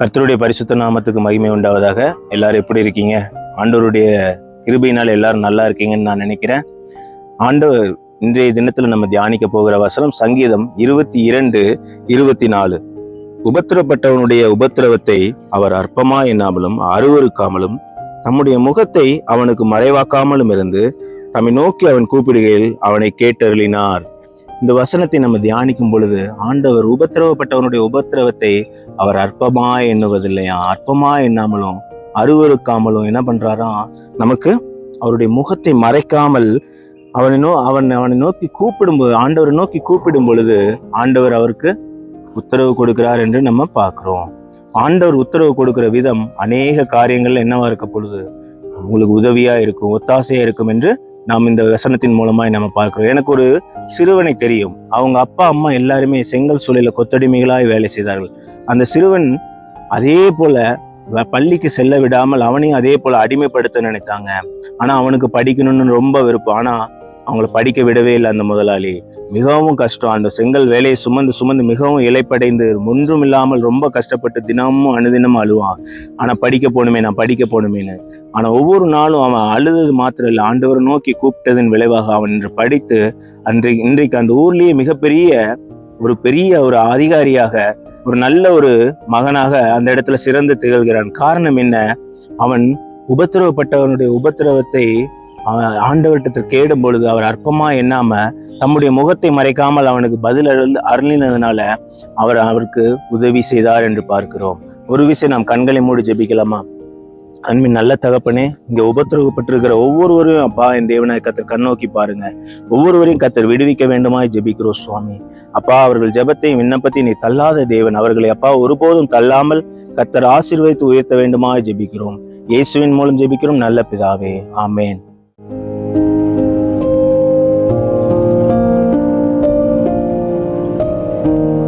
கர்த்தருடைய பரிசுத்த நாமத்துக்கு மகிமை உண்டாவதாக. எல்லாரும் எப்படி இருக்கீங்க? ஆண்டவருடைய கிருபையினால் எல்லாரும் நல்லா இருக்கீங்கன்னு நான் நினைக்கிறேன். ஆண்டவர் இன்றைய தினத்தில் நம்ம தியானிக்க போகிற வசனம் சங்கீதம் இருபத்தி இரண்டு இருபத்தி நாலு. உபத்திரப்பட்டவனுடைய உபத்திரவத்தை அவர் அற்பமா எண்ணாமலும் அருவருக்காமலும் தம்முடைய முகத்தை அவனுக்கு மறைவாக்காமலும் இருந்து தம்மை நோக்கி அவன் கூப்பிடுகையில் அவனை கேட்டருளினார். இந்த வசனத்தை நம்ம தியானிக்கும் பொழுது ஆண்டவர் உபத்திரவப்பட்டவனுடைய உபத்திரவத்தை அவர் அற்பமா எண்ணுவதில்லையா அற்பமா எண்ணாமலும் அருவருக்காமலும் என்ன பண்றாரா? நமக்கு அவருடைய முகத்தை மறைக்காமல் அவனை நோ அவன் அவனை நோக்கி கூப்பிடும்போது ஆண்டவரை நோக்கி கூப்பிடும் பொழுது ஆண்டவர் அவருக்கு உத்தரவு கொடுக்கிறார் என்று நம்ம பார்க்கிறோம். ஆண்டவர் உத்தரவு கொடுக்கிற விதம் அநேக காரியங்கள் என்னவா இருக்க பொழுது? உங்களுக்கு உதவியா இருக்கும் ஒத்தாசையா இருக்கும் என்று நாம் இந்த வசனத்தின் மூலமாய் நம்ம பார்க்குறோம். எனக்கு ஒரு சிறுவனை தெரியும். அவங்க அப்பா அம்மா எல்லாருமே செங்கல் சூழலில் கொத்தடிமைகளாய் வேலை செய்தார்கள். அந்த சிறுவன் அதே போல வ- பள்ளிக்கு செல்ல விடாமல் அவனையும் அதே போல அடிமைப்படுத்த நினைத்தாங்க. ஆனால் அவனுக்கு படிக்கணும்னு ரொம்ப விருப்பம். ஆனால் அவங்கள படிக்க விடவே இல்லை அந்த முதலாளி. மிகவும் கஷ்டம். அந்த செங்கல் வேலையை சுமந்து சுமந்து மிகவும் இலைப்படைந்து ஒன்றும் இல்லாமல் ரொம்ப கஷ்டப்பட்டு தினமும் அனுதினமும் அழுவான். ஆனால் படிக்க போகணுமே நான் படிக்க போகணுமேன்னு. ஆனால் ஒவ்வொரு நாளும் அவன் அழுதது மாத்திரம் இல்லை. ஆண்டவரை நோக்கி கூப்பிட்டதன் விளைவாக அவன் இன்று படித்து அன்றைக்கு இன்றைக்கு அந்த ஊர்லேயே மிகப்பெரிய ஒரு பெரிய ஒரு அதிகாரியாக ஒரு நல்ல ஒரு மகனாக அந்த இடத்துல சிறந்து திகழ்கிறான். காரணம் என்ன? அவன் உபத்திரவப்பட்டவனுடைய உபத்திரவத்தை ஆண்டவர்கிட்ட கேடும் பொழுது அவர் அற்பமா எண்ணாம தம்முடைய முகத்தை மறைக்காமல் அவனுக்கு பதில் அருளினதுனால அவர் அவருக்கு உதவி செய்தார் என்று பார்க்கிறோம். ஒரு விஷயம் நாம் கண்களை மூடி ஜெபிக்கலாமா? அன்பின் நல்ல தகப்பனே இங்கே உபத்திரவப்பட்டிருக்கிற ஒவ்வொருவரையும் அப்பா என் தேவனை கத்தர் கண்ணோக்கி பாருங்க. ஒவ்வொருவரையும் கத்தர் விடுவிக்க வேண்டுமாய் ஜெபிக்கிறோம் சுவாமி. அப்பா அவர்கள் ஜெபத்தையும் விண்ணப்பத்தையும் நீ தள்ளாத தேவன். அவர்களை அப்பா ஒருபோதும் தள்ளாமல் கத்தர் ஆசீர்வதித்து உயர்த்த வேண்டுமாய் ஜெபிக்கிறோம். இயேசுவின் மூலம் ஜெபிக்கிறோம் நல்ல பிதாவே. ஆமேன். you